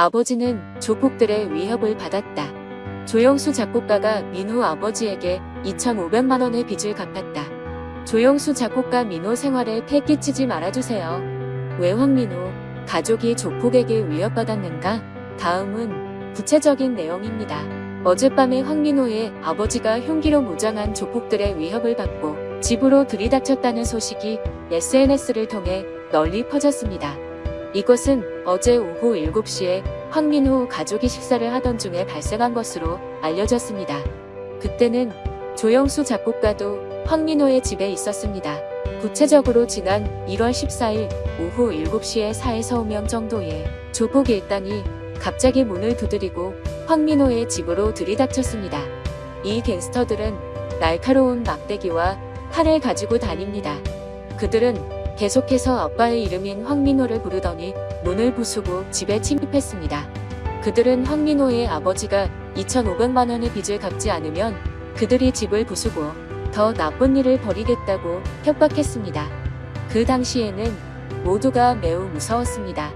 아버지는 조폭들의 위협을 받았다. 조영수 작곡가가 민호 아버지에게 2,500만 원의 빚을 갚았다. 조영수 작곡가 민호 생활에 패 끼치지 말아주세요. 왜 황민호 가족이 조폭에게 위협받았는가? 다음은 구체적인 내용입니다. 어젯밤에 황민호의 아버지가 흉기로 무장한 조폭들의 위협을 받고 집으로 들이닥쳤다는 소식이 SNS를 통해 널리 퍼졌습니다. 이것은 어제 오후 7시에 황민호 가족이 식사를 하던 중에 발생한 것으로 알려졌습니다. 그때는 조영수 작곡가도 황민호의 집에 있었습니다. 구체적으로 지난 1월 14일 오후 7시에 4에서 5명 정도의 조폭 일당이 갑자기 문을 두드리고 황민호의 집으로 들이닥쳤습니다. 이 갱스터들은 날카로운 막대기와 칼을 가지고 다닙니다. 그들은 계속해서 아빠의 이름인 황민호를 부르더니 문을 부수고 집에 침입했습니다. 그들은 황민호의 아버지가 2,500만 원의 빚을 갚지 않으면 그들이 집을 부수고 더 나쁜 일을 벌이겠다고 협박했습니다. 그 당시에는 모두가 매우 무서웠습니다.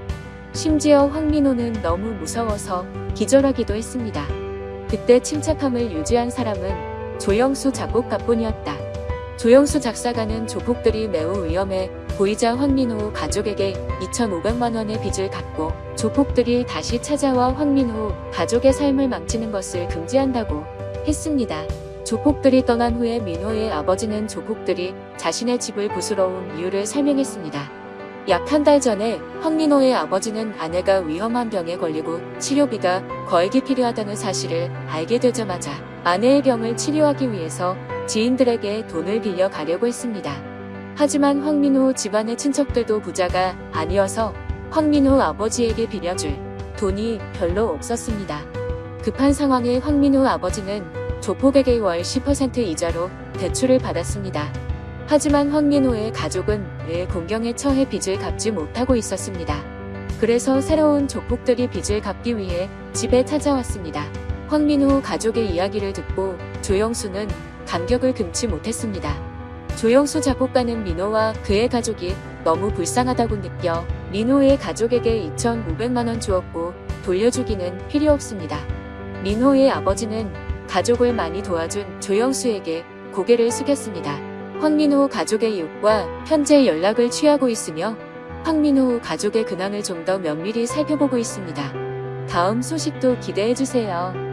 심지어 황민호는 너무 무서워서 기절하기도 했습니다. 그때 침착함을 유지한 사람은 조영수 작곡가뿐이었다. 조영수 작사가는 조폭들이 매우 위험해 보이자 황민호 가족에게 2,500만 원의 빚을 갚고 조폭들이 다시 찾아와 황민호 가족의 삶을 망치는 것을 금지한다고 했습니다. 조폭들이 떠난 후에 민호의 아버지는 조폭들이 자신의 집을 부수러 온 이유를 설명했습니다. 약 한 달 전에 황민호의 아버지는 아내가 위험한 병에 걸리고 치료비가 거액이 필요하다는 사실을 알게 되자마자 아내의 병을 치료하기 위해서 지인들에게 돈을 빌려 가려고 했습니다. 하지만 황민호 집안의 친척들도 부자가 아니어서 황민호 아버지에게 빌려줄 돈이 별로 없었습니다. 급한 상황에 황민호 아버지는 조폭에게 월 10% 이자로 대출을 받았습니다. 하지만 황민호의 가족은 늘 공경에 처해 빚을 갚지 못하고 있었습니다. 그래서 새로운 조폭들이 빚을 갚기 위해 집에 찾아왔습니다. 황민호 가족의 이야기를 듣고 조영수는 감격을 금치 못했습니다. 조영수 작곡가는 민호와 그의 가족이 너무 불쌍하다고 느껴 민호의 가족에게 2,500만 원 주었고 돌려주기는 필요 없습니다. 민호의 아버지는 가족을 많이 도와준 조영수에게 고개를 숙였습니다. 황민호 가족의 이웃과 현재 연락을 취하고 있으며 황민호 가족의 근황을 좀 더 면밀히 살펴보고 있습니다. 다음 소식도 기대해주세요.